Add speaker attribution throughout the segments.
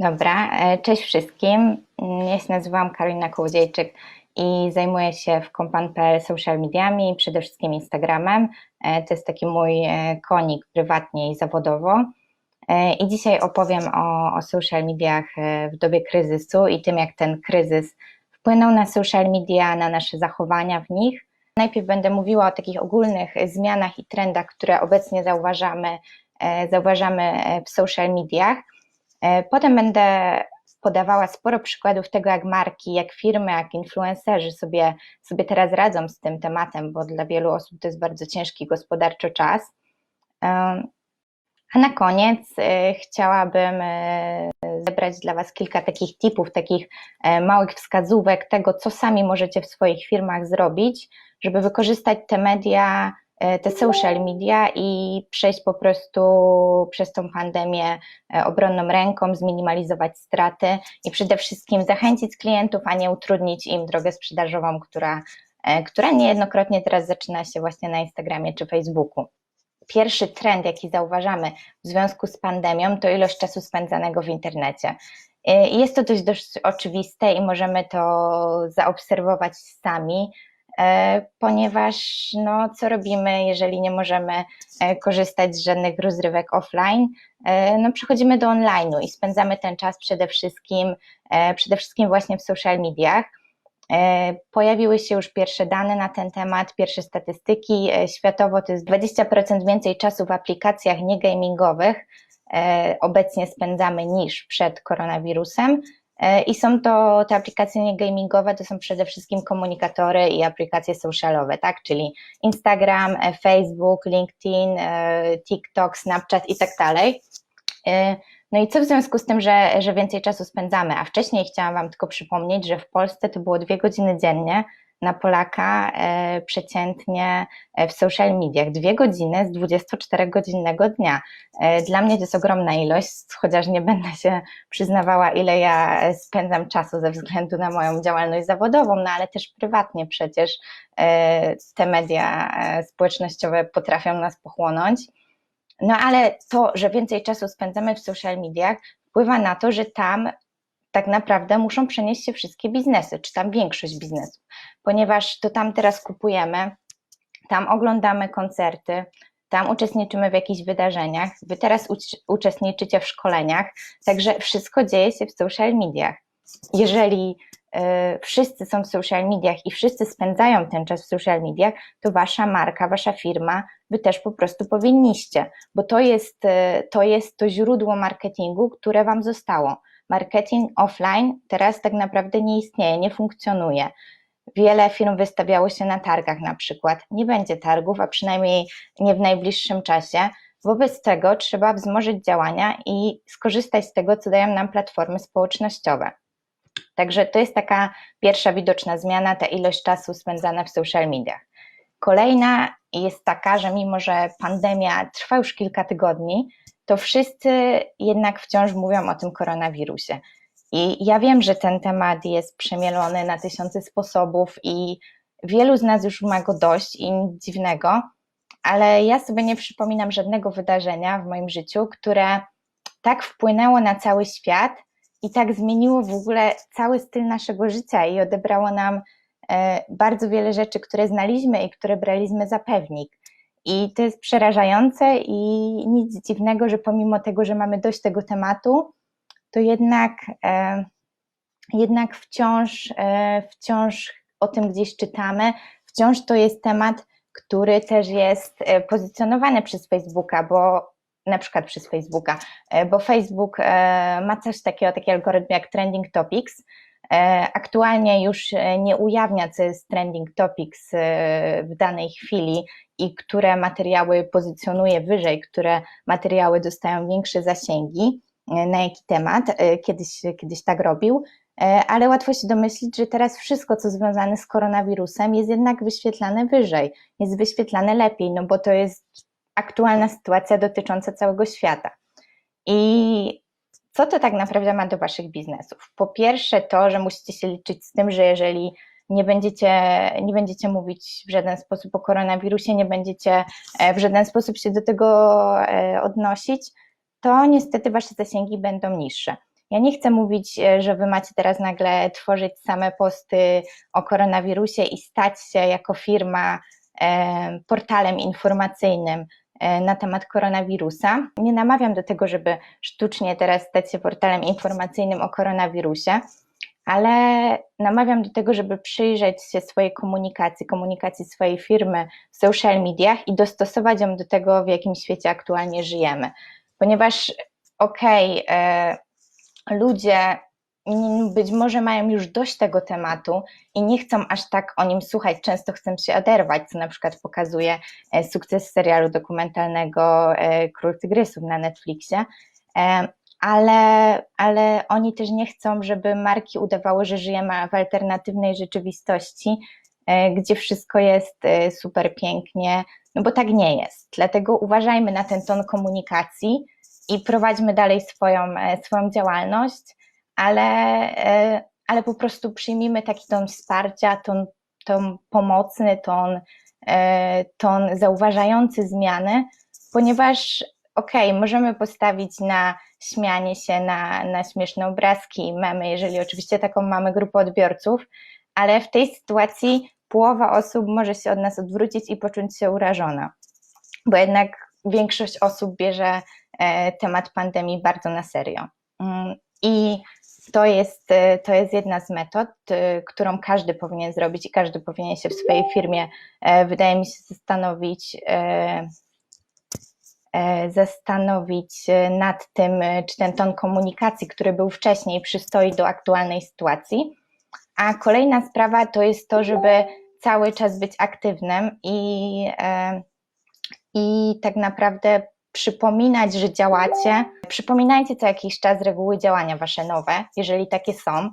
Speaker 1: Dobra, e, cześć wszystkim. Ja się nazywam Karolina Kołodziejczyk i zajmuję się w Kompan.pl social mediami, przede wszystkim Instagramem. E, to jest taki mój e, konik prywatnie i zawodowo. I dzisiaj opowiem o, o social mediach w dobie kryzysu i tym, jak ten kryzys wpłynął na social media, na nasze zachowania w nich. Najpierw będę mówiła o takich ogólnych zmianach i trendach, które obecnie zauważamy, zauważamy w social mediach potem będę podawała sporo przykładów tego, jak marki, jak firmy, jak influencerzy sobie, sobie teraz radzą z tym tematem, bo dla wielu osób to jest bardzo ciężki gospodarczo czas. E, a na koniec e, chciałabym zebrać dla Was kilka takich tipów, takich małych wskazówek tego, co sami możecie w swoich firmach zrobić, żeby wykorzystać te media E, te social media i przejść po prostu przez tą pandemię e, obronną ręką, zminimalizować straty i przede wszystkim zachęcić klientów, a nie utrudnić im drogę sprzedażową, która, e, która niejednokrotnie teraz zaczyna się właśnie na Instagramie czy Facebooku. Pierwszy trend, jaki zauważamy w związku z pandemią, to ilość czasu spędzanego w internecie. Jest to dość, dość oczywiste i możemy to zaobserwować sami, E, ponieważ no, co robimy, jeżeli nie możemy e, korzystać z żadnych rozrywek offline? E, no, przechodzimy do online'u i spędzamy ten czas przede wszystkim, przede wszystkim właśnie w social mediach. Pojawiły się już pierwsze dane na ten temat, pierwsze statystyki. Światowo to jest 20% więcej czasu w aplikacjach niegamingowych obecnie spędzamy niż przed koronawirusem. E, I są to te aplikacje nie gamingowe, to są przede wszystkim komunikatory i aplikacje socialowe, tak? Czyli Instagram, e, Facebook, LinkedIn, e, TikTok, Snapchat i tak dalej. No i co w związku z tym, że, że więcej czasu spędzamy? A wcześniej chciałam Wam tylko przypomnieć, że w Polsce to było dwie godziny dziennie, na Polaka e, przeciętnie e, w social mediach. Dwie godziny z 24-godzinnego dnia. E, dla mnie to jest ogromna ilość, chociaż nie będę się przyznawała, ile ja spędzam czasu ze względu na moją działalność zawodową, no ale też prywatnie przecież te media społecznościowe potrafią nas pochłonąć. No ale to, że więcej czasu spędzamy w social mediach, wpływa na to, że tam tak naprawdę muszą przenieść się wszystkie biznesy, czy tam większość biznesów, ponieważ to tam teraz kupujemy, tam oglądamy koncerty, tam uczestniczymy w jakichś wydarzeniach, wy teraz uczestniczycie w szkoleniach, także wszystko dzieje się w social mediach. Jeżeli y, wszyscy są w social mediach i wszyscy spędzają ten czas w social mediach, to wasza marka, wasza firma, wy też po prostu powinniście, bo to jest, y, to jest to źródło marketingu, które wam zostało marketing offline teraz tak naprawdę nie istnieje, nie funkcjonuje. Wiele firm wystawiało się na targach na przykład. Nie będzie targów, a przynajmniej nie w najbliższym czasie. Wobec tego trzeba wzmożyć działania i skorzystać z tego, co dają nam platformy społecznościowe. Także to jest taka pierwsza widoczna zmiana, ta ilość czasu spędzana w social mediach. Kolejna jest taka, że mimo, że pandemia trwa już kilka tygodni, to wszyscy jednak wciąż mówią o tym koronawirusie. I ja wiem, że ten temat jest przemielony na tysiące sposobów i wielu z nas już ma go dość i nic dziwnego, ale ja sobie nie przypominam żadnego wydarzenia w moim życiu, które tak wpłynęło na cały świat i tak zmieniło w ogóle cały styl naszego życia i odebrało nam e, bardzo wiele rzeczy, które znaliśmy i które braliśmy za pewnik. I to jest przerażające i nic dziwnego, że pomimo tego, że mamy dość tego tematu, to jednak, e, jednak wciąż, e, wciąż o tym gdzieś czytamy, wciąż to jest temat, który też jest e, pozycjonowany przez Facebooka, bo na przykład przez Facebooka, e, bo Facebook e, ma coś takiego, taki algorytm jak Trending Topics, aktualnie już e, nie ujawnia, co jest trending topics e, w danej chwili i które materiały pozycjonuje wyżej, które materiały dostają większe zasięgi, na jaki temat. Kiedyś, kiedyś tak robił, ale łatwo się domyślić, że teraz wszystko, co związane z koronawirusem, jest jednak wyświetlane wyżej, jest wyświetlane lepiej, no bo to jest aktualna sytuacja dotycząca całego świata. I co to tak naprawdę ma do Waszych biznesów? Po pierwsze, to, że musicie się liczyć z tym, że jeżeli nie będziecie, nie będziecie mówić w żaden sposób o koronawirusie, nie będziecie e, w żaden sposób się do tego e, odnosić, to niestety Wasze zasięgi będą niższe. Ja nie chcę mówić, e, że wy macie teraz nagle tworzyć same posty o koronawirusie i stać się jako firma portalem informacyjnym na temat koronawirusa. Nie namawiam do tego, żeby sztucznie teraz stać się portalem informacyjnym o koronawirusie, ale namawiam do tego, żeby przyjrzeć się swojej komunikacji, komunikacji swojej firmy w social mediach i dostosować ją do tego, w jakim świecie aktualnie żyjemy. Ponieważ okej, okay, ludzie być może mają już dość tego tematu i nie chcą aż tak o nim słuchać, często chcą się oderwać, co na przykład pokazuje e, sukces serialu dokumentalnego e, Król Tygrysów na Netflixie, e, ale, ale oni też nie chcą, żeby marki udawały, że żyjemy w alternatywnej rzeczywistości, gdzie wszystko jest super pięknie, no bo tak nie jest. Dlatego uważajmy na ten ton komunikacji, i prowadźmy dalej swoją, swoją działalność, ale, e, ale po prostu przyjmijmy taki ton wsparcia, ton, ton pomocny, ton, e, ton zauważający zmiany, ponieważ okej, okay, możemy postawić na śmianie się, na, na śmieszne obrazki, memy, jeżeli oczywiście taką mamy grupę odbiorców, ale w tej sytuacji połowa osób może się od nas odwrócić i poczuć się urażona, bo jednak większość osób bierze E, temat pandemii bardzo na serio. Mm, I to jest, e, to jest jedna z metod, e, którą każdy powinien zrobić i każdy powinien się w swojej firmie, wydaje mi się, zastanowić, zastanowić nad tym, czy ten ton komunikacji, który był wcześniej, przystoi do aktualnej sytuacji. A kolejna sprawa to jest to, żeby cały czas być aktywnym i, i tak naprawdę przypominać, że działacie. Przypominajcie co jakiś czas reguły działania wasze nowe, jeżeli takie są.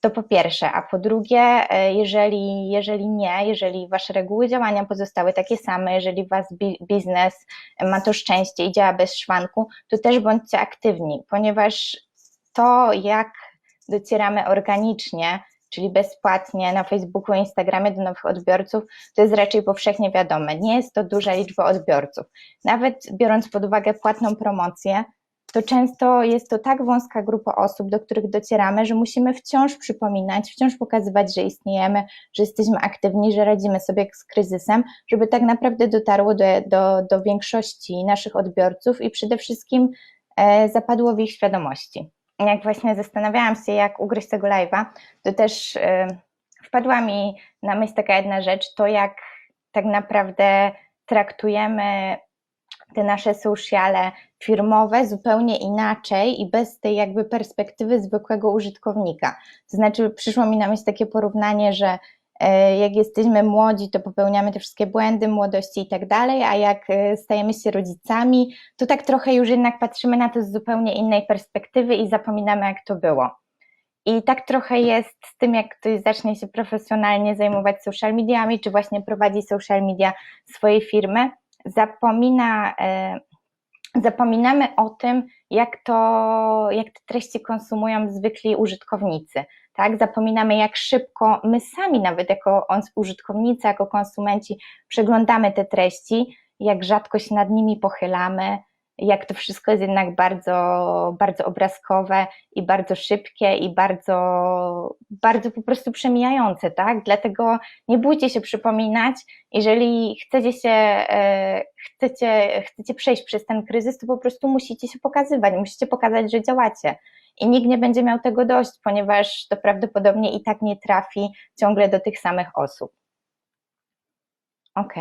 Speaker 1: To po pierwsze, a po drugie, e, jeżeli, jeżeli nie, jeżeli wasze reguły działania pozostały takie same, jeżeli was biznes ma to szczęście i działa bez szwanku, to też bądźcie aktywni, ponieważ to, jak docieramy organicznie czyli bezpłatnie na Facebooku Instagramie do nowych odbiorców, to jest raczej powszechnie wiadome. Nie jest to duża liczba odbiorców. Nawet biorąc pod uwagę płatną promocję, to często jest to tak wąska grupa osób, do których docieramy, że musimy wciąż przypominać, wciąż pokazywać, że istniejemy, że jesteśmy aktywni, że radzimy sobie z kryzysem, żeby tak naprawdę dotarło do, do, do większości naszych odbiorców i przede wszystkim e, zapadło w ich świadomości jak właśnie zastanawiałam się, jak ugryźć tego live'a, to też y, wpadła mi na myśl taka jedna rzecz, to jak tak naprawdę traktujemy te nasze sociale firmowe zupełnie inaczej i bez tej jakby perspektywy zwykłego użytkownika. To znaczy, przyszło mi na myśl takie porównanie, że jak jesteśmy młodzi, to popełniamy te wszystkie błędy młodości i tak dalej, a jak e, stajemy się rodzicami, to tak trochę już jednak patrzymy na to z zupełnie innej perspektywy i zapominamy, jak to było. I tak trochę jest z tym, jak ktoś zacznie się profesjonalnie zajmować social mediami, czy właśnie prowadzi social media swojej firmy, zapomina, e, zapominamy o tym, jak to, jak te treści konsumują zwykli użytkownicy tak? Zapominamy, jak szybko my sami, nawet jako użytkownicy, jako konsumenci, przeglądamy te treści, jak rzadko się nad nimi pochylamy, jak to wszystko jest jednak bardzo, bardzo obrazkowe i bardzo szybkie i bardzo, bardzo po prostu przemijające, tak? Dlatego nie bójcie się przypominać, jeżeli chcecie się, e, chcecie, chcecie przejść przez ten kryzys, to po prostu musicie się pokazywać, musicie pokazać, że działacie i nikt nie będzie miał tego dość, ponieważ to prawdopodobnie i tak nie trafi ciągle do tych samych osób. Ok.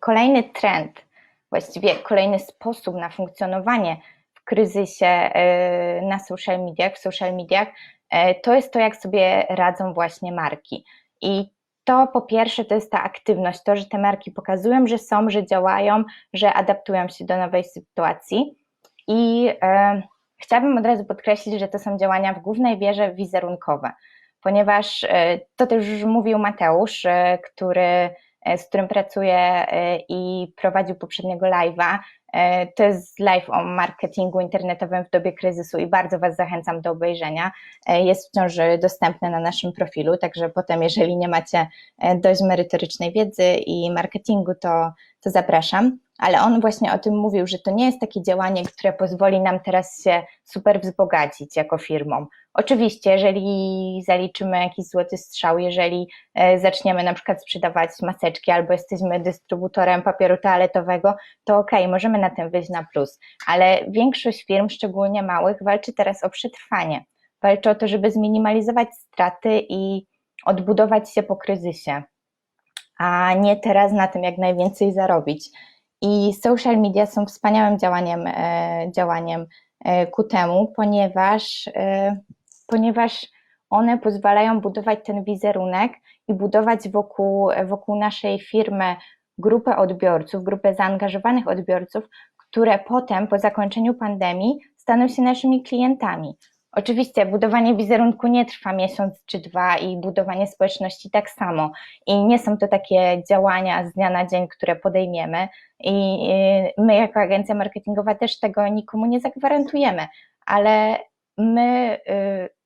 Speaker 1: Kolejny trend, właściwie kolejny sposób na funkcjonowanie w kryzysie e, na social mediach, w social mediach, e, to jest to, jak sobie radzą właśnie marki. I to po pierwsze to jest ta aktywność, to, że te marki pokazują, że są, że działają, że adaptują się do nowej sytuacji. I e, Chciałabym od razu podkreślić, że to są działania w głównej wierze wizerunkowe, ponieważ e, to też już mówił Mateusz, e, który, e, z którym pracuję i prowadził poprzedniego live'a. To jest live o marketingu internetowym w dobie kryzysu i bardzo Was zachęcam do obejrzenia. Jest wciąż dostępny na naszym profilu, także potem, jeżeli nie macie dość merytorycznej wiedzy i marketingu, to, to zapraszam. Ale on właśnie o tym mówił, że to nie jest takie działanie, które pozwoli nam teraz się super wzbogacić jako firmą. Oczywiście, jeżeli zaliczymy jakiś złoty strzał, jeżeli e, zaczniemy na przykład sprzedawać maseczki albo jesteśmy dystrybutorem papieru toaletowego, to ok, możemy na tym wyjść na plus. Ale większość firm, szczególnie małych, walczy teraz o przetrwanie. Walczy o to, żeby zminimalizować straty i odbudować się po kryzysie, a nie teraz na tym jak najwięcej zarobić. I social media są wspaniałym działaniem, e, działaniem e, ku temu, ponieważ, e, ponieważ one pozwalają budować ten wizerunek i budować wokół, wokół naszej firmy grupę odbiorców, grupę zaangażowanych odbiorców, które potem po zakończeniu pandemii staną się naszymi klientami. Oczywiście budowanie wizerunku nie trwa miesiąc czy dwa i budowanie społeczności tak samo. I nie są to takie działania z dnia na dzień, które podejmiemy. I my, jako agencja marketingowa, też tego nikomu nie zagwarantujemy, ale my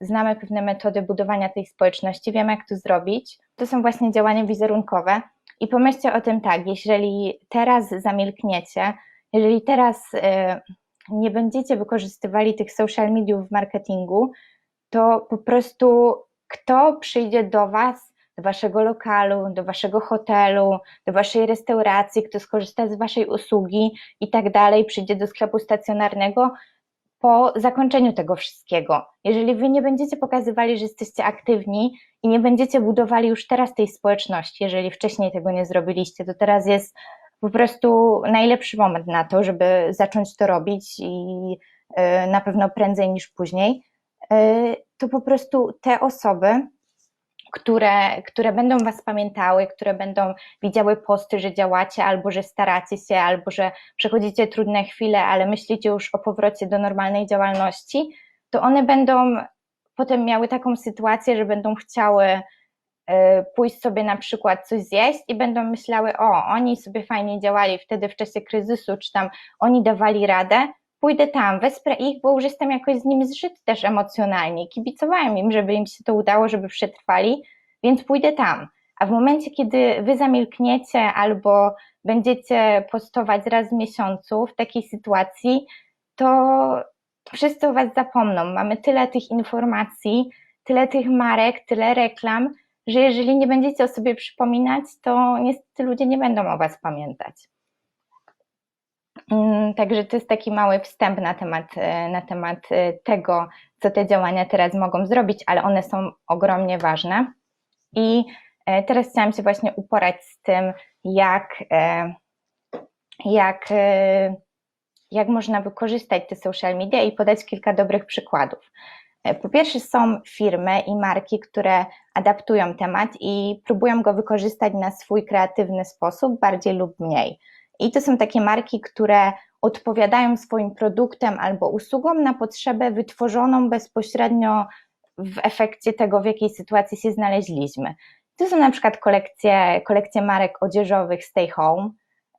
Speaker 1: y, znamy pewne metody budowania tej społeczności, wiemy, jak to zrobić. To są właśnie działania wizerunkowe. I pomyślcie o tym tak, jeżeli teraz zamilkniecie, jeżeli teraz y, nie będziecie wykorzystywali tych social mediów w marketingu, to po prostu kto przyjdzie do Was, do Waszego lokalu, do Waszego hotelu, do Waszej restauracji, kto skorzysta z Waszej usługi i tak dalej, przyjdzie do sklepu stacjonarnego po zakończeniu tego wszystkiego. Jeżeli Wy nie będziecie pokazywali, że jesteście aktywni i nie będziecie budowali już teraz tej społeczności, jeżeli wcześniej tego nie zrobiliście, to teraz jest po prostu najlepszy moment na to, żeby zacząć to robić i e, na pewno prędzej niż później, e, to po prostu te osoby, które, które będą Was pamiętały, które będą widziały posty, że działacie, albo że staracie się, albo że przechodzicie trudne chwile, ale myślicie już o powrocie do normalnej działalności, to one będą potem miały taką sytuację, że będą chciały pójść sobie na przykład coś zjeść i będą myślały, o, oni sobie fajnie działali wtedy w czasie kryzysu, czy tam oni dawali radę, pójdę tam, wesprę ich, bo już jestem jakoś z nimi zżyty też emocjonalnie, kibicowałem im, żeby im się to udało, żeby przetrwali, więc pójdę tam. A w momencie, kiedy wy zamilkniecie albo będziecie postować raz w miesiącu w takiej sytuacji, to wszyscy o was zapomną. Mamy tyle tych informacji, tyle tych marek, tyle reklam, że jeżeli nie będziecie o sobie przypominać, to niestety ludzie nie będą o Was pamiętać. Mm, także to jest taki mały wstęp na temat, e, na temat e, tego, co te działania teraz mogą zrobić, ale one są ogromnie ważne. I e, teraz chciałam się właśnie uporać z tym, jak, jak, jak można wykorzystać te social media i podać kilka dobrych przykładów. E, po pierwsze, są firmy i marki, które adaptują temat i próbują go wykorzystać na swój kreatywny sposób, bardziej lub mniej. I to są takie marki, które odpowiadają swoim produktem albo usługą na potrzebę wytworzoną bezpośrednio w efekcie tego, w jakiej sytuacji się znaleźliśmy. To są na przykład kolekcje, kolekcje marek odzieżowych Stay Home,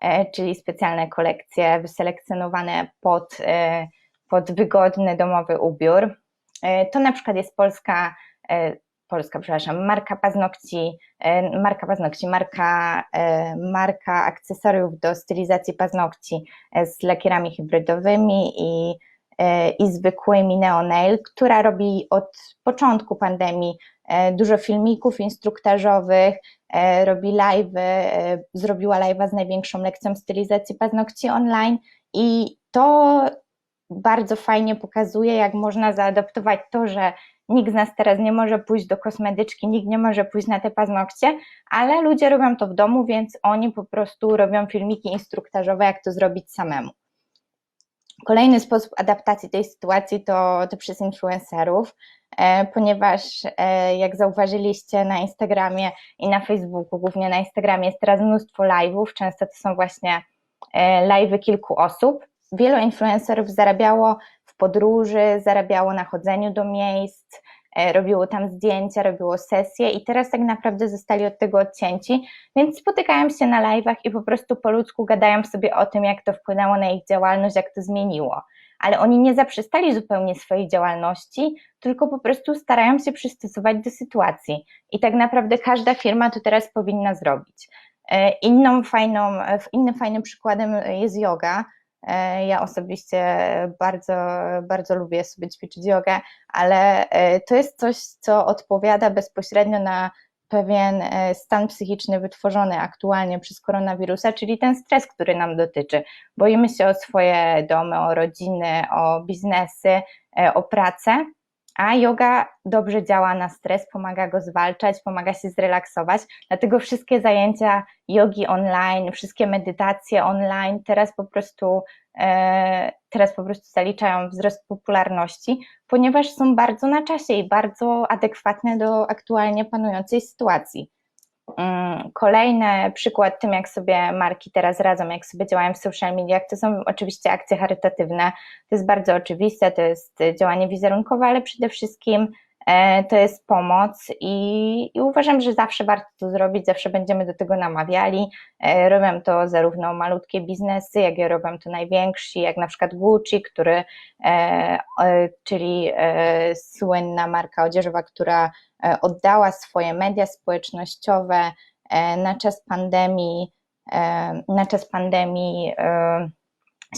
Speaker 1: e, czyli specjalne kolekcje wyselekcjonowane pod, e, pod wygodny domowy ubiór. E, to na przykład jest polska, e, polska, przepraszam, marka paznokci, e, marka paznokci, marka, marka akcesoriów do stylizacji paznokci z lakierami hybrydowymi i, i zwykłymi Neonail, która robi od początku pandemii dużo filmików instruktażowych, robi live, zrobiła live'a z największą lekcją stylizacji paznokci online i to bardzo fajnie pokazuje, jak można zaadoptować to, że nikt z nas teraz nie może pójść do kosmetyczki, nikt nie może pójść na te paznokcie, ale ludzie robią to w domu, więc oni po prostu robią filmiki instruktażowe, jak to zrobić samemu. Kolejny sposób adaptacji tej sytuacji to, to przez influencerów, e, ponieważ e, jak zauważyliście na Instagramie i na Facebooku, głównie na Instagramie jest teraz mnóstwo live'ów, często to są właśnie e, live'y kilku osób, wielu influencerów zarabiało w podróży, zarabiało na chodzeniu do miejsc, e, robiło tam zdjęcia, robiło sesje i teraz tak naprawdę zostali od tego odcięci, więc spotykają się na live'ach i po prostu po ludzku gadają sobie o tym, jak to wpłynęło na ich działalność, jak to zmieniło. Ale oni nie zaprzestali zupełnie swojej działalności, tylko po prostu starają się przystosować do sytuacji. I tak naprawdę każda firma to teraz powinna zrobić. Inną fajną, innym fajnym przykładem jest yoga. Ja osobiście bardzo, bardzo lubię sobie ćwiczyć jogę, ale to jest coś, co odpowiada bezpośrednio na pewien e, stan psychiczny wytworzony aktualnie przez koronawirusa, czyli ten stres, który nam dotyczy. Boimy się o swoje domy, o rodziny, o biznesy, e, o pracę, a yoga dobrze działa na stres, pomaga go zwalczać, pomaga się zrelaksować. Dlatego wszystkie zajęcia jogi online, wszystkie medytacje online teraz po prostu e, teraz po prostu zaliczają wzrost popularności, ponieważ są bardzo na czasie i bardzo adekwatne do aktualnie panującej sytuacji. Mm, kolejny przykład tym, jak sobie marki teraz radzą, jak sobie działają w social mediach, to są oczywiście akcje charytatywne. To jest bardzo oczywiste, to jest działanie wizerunkowe, ale przede wszystkim to jest pomoc i, i, uważam, że zawsze warto to zrobić, zawsze będziemy do tego namawiali. E, robią to zarówno malutkie biznesy, jak i robią to najwięksi, jak na przykład Gucci, który, e, czyli słynna marka odzieżowa, która E, oddała swoje media społecznościowe e, na czas pandemii, e, na czas pandemii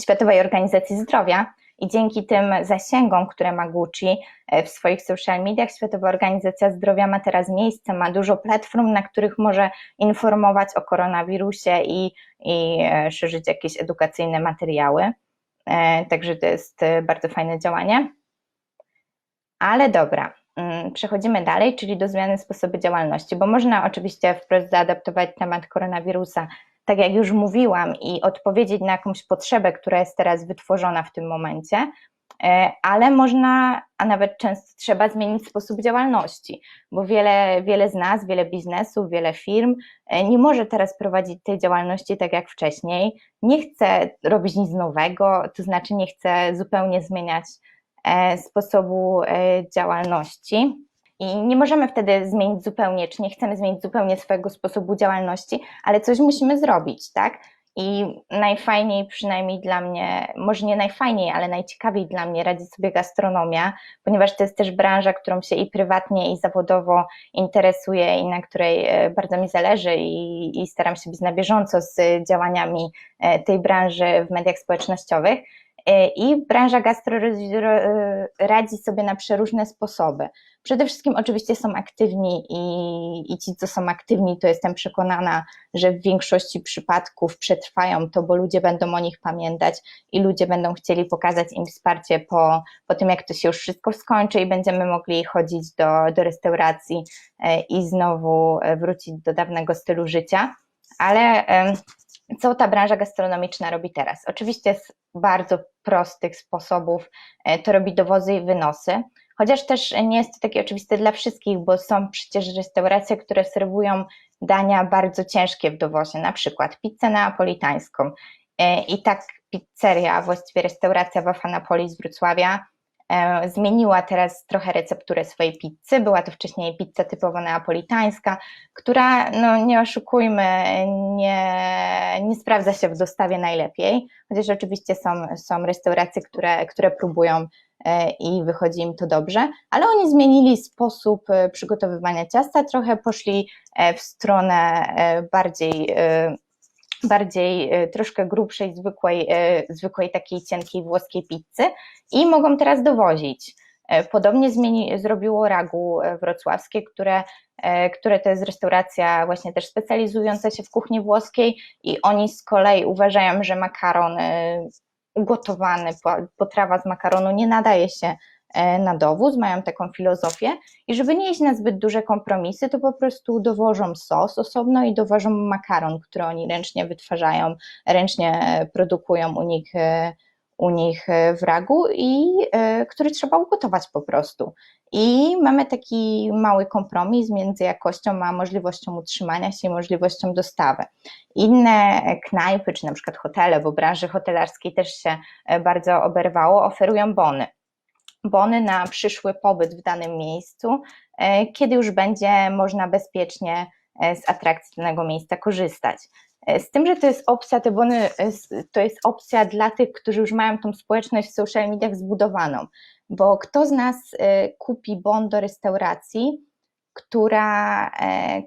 Speaker 1: Światowej Organizacji Zdrowia. I dzięki tym zasięgom, które ma Gucci w swoich social mediach, Światowa Organizacja Zdrowia ma teraz miejsce, ma dużo platform, na których może informować o koronawirusie i, i szerzyć jakieś edukacyjne materiały. Także to jest bardzo fajne działanie. Ale dobra, Mm, przechodzimy dalej, czyli do zmiany sposobu działalności, bo można oczywiście wprost zaadaptować temat koronawirusa, tak jak już mówiłam, i odpowiedzieć na jakąś potrzebę, która jest teraz wytworzona w tym momencie, e, ale można, a nawet często trzeba zmienić sposób działalności, bo wiele, wiele z nas, wiele biznesów, wiele firm e, nie może teraz prowadzić tej działalności tak jak wcześniej, nie chce robić nic nowego, to znaczy nie chce zupełnie zmieniać E, sposobu działalności. I nie możemy wtedy zmienić zupełnie, czy nie chcemy zmienić zupełnie swojego sposobu działalności, ale coś musimy zrobić, tak? I najfajniej, przynajmniej dla mnie, może nie najfajniej, ale najciekawiej dla mnie radzi sobie gastronomia, ponieważ to jest też branża, którą się i prywatnie, i zawodowo interesuję i na której e, bardzo mi zależy i, i staram się być na bieżąco z działaniami tej branży w mediach społecznościowych. E, I branża gastro e, radzi sobie na przeróżne sposoby. Przede wszystkim oczywiście są aktywni i, i ci, co są aktywni, to jestem przekonana, że w większości przypadków przetrwają to, bo ludzie będą o nich pamiętać i ludzie będą chcieli pokazać im wsparcie po, po tym, jak to się już wszystko skończy i będziemy mogli chodzić do, do restauracji e, i znowu wrócić do dawnego stylu życia. Ale co ta branża gastronomiczna robi teraz? Oczywiście z bardzo prostych sposobów e, to robi dowozy i wynosy, chociaż też nie jest to takie oczywiste dla wszystkich, bo są przecież restauracje, które serwują dania bardzo ciężkie w dowozie, na przykład pizzę neapolitańską. E, I tak pizzeria, a właściwie restauracja Wafa Napoli z Wrocławia zmieniła teraz trochę recepturę swojej pizzy. Była to wcześniej pizza typowo neapolitańska, która, no nie oszukujmy, nie, nie sprawdza się w dostawie najlepiej, chociaż oczywiście są, są restauracje, które, które próbują e, i wychodzi im to dobrze, ale oni zmienili sposób e, przygotowywania ciasta, trochę poszli w stronę bardziej bardziej e, troszkę grubszej, zwykłej, e, zwykłej takiej cienkiej włoskiej pizzy i mogą teraz dowozić. E, podobnie zmieni, zrobiło Ragu wrocławskie, które, które to jest restauracja właśnie też specjalizująca się w kuchni włoskiej i oni z kolei uważają, że makaron ugotowany, potrawa z makaronu nie nadaje się E, na dowóz, mają taką filozofię i żeby nie iść na zbyt duże kompromisy, to po prostu dowożą sos osobno i dowożą makaron, który oni ręcznie wytwarzają, ręcznie e, produkują u nich, e, u nich w ragu i który trzeba ugotować po prostu. I mamy taki mały kompromis między jakością a możliwością utrzymania się i możliwością dostawy. Inne knajpy, czy na przykład hotele, bo branży hotelarskiej też się bardzo oberwało, oferują bony bony na przyszły pobyt w danym miejscu, e, kiedy już będzie można bezpiecznie e, z atrakcji danego miejsca korzystać. E, z tym, że to jest opcja, te bony to jest opcja dla tych, którzy już mają tą społeczność w social mediach zbudowaną, bo kto z nas kupi bon do restauracji, która,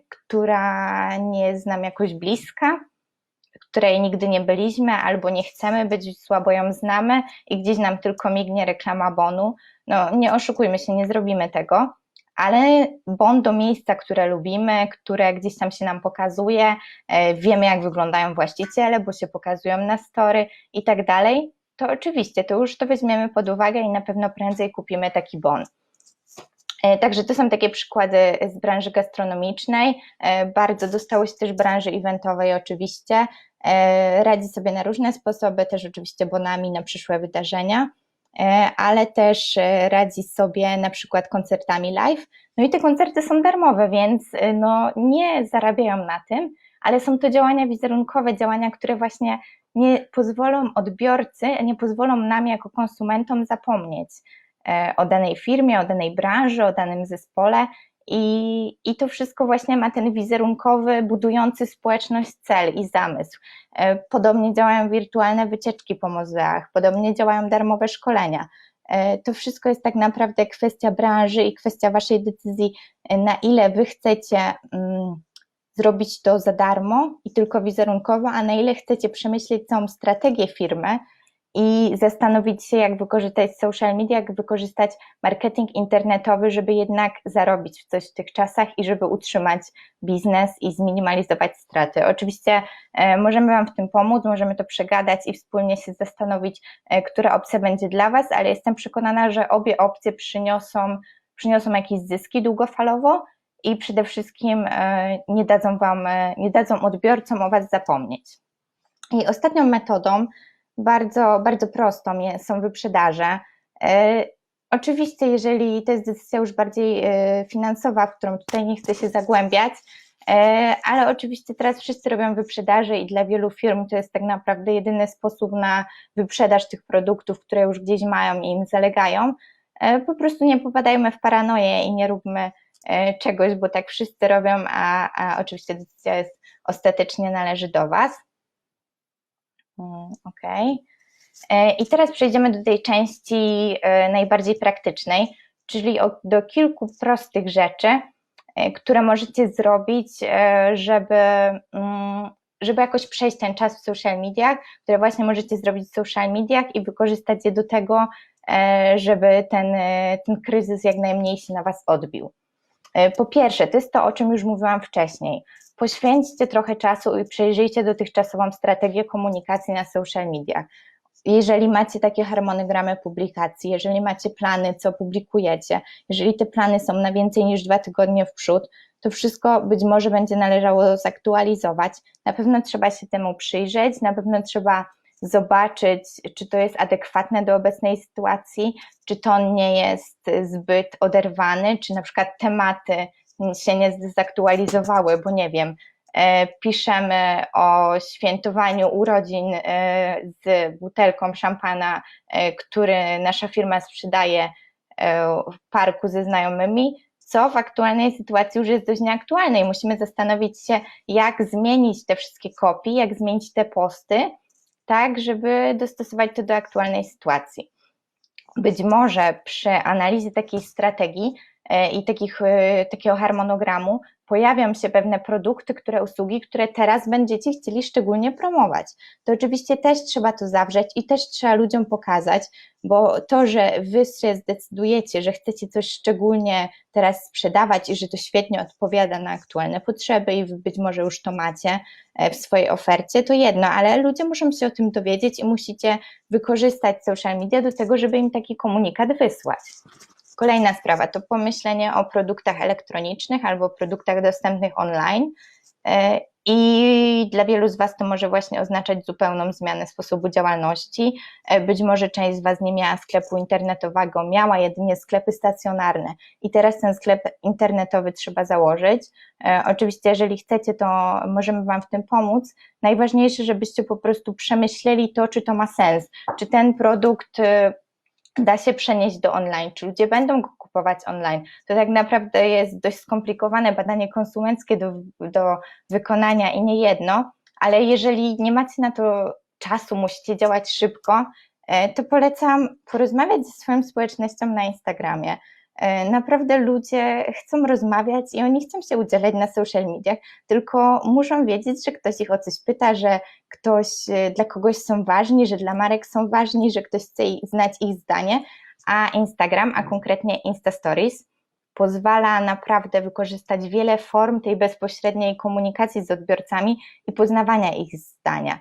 Speaker 1: która nie jest nam jakoś bliska, której nigdy nie byliśmy albo nie chcemy być, słabo ją znamy i gdzieś nam tylko mignie reklama bonu. No nie oszukujmy się, nie zrobimy tego, ale bon do miejsca, które lubimy, które gdzieś tam się nam pokazuje, e, wiemy jak wyglądają właściciele, bo się pokazują na story i tak dalej, to oczywiście to już to weźmiemy pod uwagę i na pewno prędzej kupimy taki bon. E, także to są takie przykłady z branży gastronomicznej. E, bardzo dostało się też branży eventowej oczywiście. Radzi sobie na różne sposoby, też oczywiście bonami na przyszłe wydarzenia. E, ale też e, radzi sobie na przykład koncertami live. No i te koncerty są darmowe, więc e, no, nie zarabiają na tym, ale są to działania wizerunkowe, działania, które właśnie nie pozwolą odbiorcy, nie pozwolą nam jako konsumentom zapomnieć o danej firmie, o danej branży, o danym zespole i, I to wszystko właśnie ma ten wizerunkowy, budujący społeczność cel i zamysł. E, podobnie działają wirtualne wycieczki po muzeach, podobnie działają darmowe szkolenia. E, to wszystko jest tak naprawdę kwestia branży i kwestia Waszej decyzji, e, na ile Wy chcecie mm, zrobić to za darmo i tylko wizerunkowo, a na ile chcecie przemyśleć całą strategię firmy, i zastanowić się, jak wykorzystać social media, jak wykorzystać marketing internetowy, żeby jednak zarobić w coś w tych czasach i żeby utrzymać biznes i zminimalizować straty. Oczywiście e, możemy Wam w tym pomóc, możemy to przegadać i wspólnie się zastanowić, e, która opcja będzie dla Was, ale jestem przekonana, że obie opcje przyniosą, przyniosą jakieś zyski długofalowo i przede wszystkim e, nie dadzą Wam, nie dadzą odbiorcom o Was zapomnieć. I ostatnią metodą, bardzo, bardzo prostą są wyprzedaże. E, oczywiście, jeżeli to jest decyzja już bardziej e, finansowa, w którą tutaj nie chcę się zagłębiać, e, ale oczywiście teraz wszyscy robią wyprzedaże i dla wielu firm to jest tak naprawdę jedyny sposób na wyprzedaż tych produktów, które już gdzieś mają i im zalegają. Po prostu nie popadajmy w paranoję i nie róbmy czegoś, bo tak wszyscy robią, a, a oczywiście decyzja jest ostatecznie należy do Was. Mm, ok. E, I teraz przejdziemy do tej części e, najbardziej praktycznej, czyli do kilku prostych rzeczy, e, które możecie zrobić, żeby, mm, żeby jakoś przejść ten czas w social mediach, które właśnie możecie zrobić w social mediach i wykorzystać je do tego, żeby ten, ten kryzys jak najmniej się na Was odbił. Po pierwsze, to jest to, o czym już mówiłam wcześniej poświęćcie trochę czasu i przejrzyjcie dotychczasową strategię komunikacji na social mediach. Jeżeli macie takie harmonogramy publikacji, jeżeli macie plany, co publikujecie, jeżeli te plany są na więcej niż dwa tygodnie w przód, to wszystko być może będzie należało zaktualizować. Na pewno trzeba się temu przyjrzeć, na pewno trzeba zobaczyć, czy to jest adekwatne do obecnej sytuacji, czy to nie jest zbyt oderwany, czy na przykład tematy się nie zdezaktualizowały, bo nie wiem, e, piszemy o świętowaniu urodzin e, z butelką szampana, e, który nasza firma sprzedaje w parku ze znajomymi, co w aktualnej sytuacji już jest dość nieaktualne i musimy zastanowić się, jak zmienić te wszystkie kopie, jak zmienić te posty, tak, żeby dostosować to do aktualnej sytuacji. Być może przy analizie takiej strategii i takich, e, takiego harmonogramu pojawią się pewne produkty, które usługi, które teraz będziecie chcieli szczególnie promować. To oczywiście też trzeba to zawrzeć i też trzeba ludziom pokazać, bo to, że wy się zdecydujecie, że chcecie coś szczególnie teraz sprzedawać i że to świetnie odpowiada na aktualne potrzeby i być może już to macie e, w swojej ofercie, to jedno, ale ludzie muszą się o tym dowiedzieć i musicie wykorzystać social media do tego, żeby im taki komunikat wysłać. Kolejna sprawa to pomyślenie o produktach elektronicznych albo produktach dostępnych online. E, I dla wielu z Was to może właśnie oznaczać zupełną zmianę sposobu działalności. E, być może część z Was nie miała sklepu internetowego, miała jedynie sklepy stacjonarne i teraz ten sklep internetowy trzeba założyć. E, oczywiście, jeżeli chcecie, to możemy Wam w tym pomóc. Najważniejsze, żebyście po prostu przemyśleli to, czy to ma sens, czy ten produkt da się przenieść do online, czy ludzie będą go kupować online. To tak naprawdę jest dość skomplikowane badanie konsumenckie do, do wykonania i nie jedno, ale jeżeli nie macie na to czasu, musicie działać szybko, e, to polecam porozmawiać ze swoją społecznością na Instagramie. E, Naprawdę ludzie chcą rozmawiać i oni chcą się udzielać na social mediach, tylko muszą wiedzieć, że ktoś ich o coś pyta, że ktoś e, dla kogoś są ważni, że dla marek są ważni, że ktoś chce znać ich zdanie, a Instagram, a konkretnie Insta Stories, pozwala naprawdę wykorzystać wiele form tej bezpośredniej komunikacji z odbiorcami i poznawania ich zdania.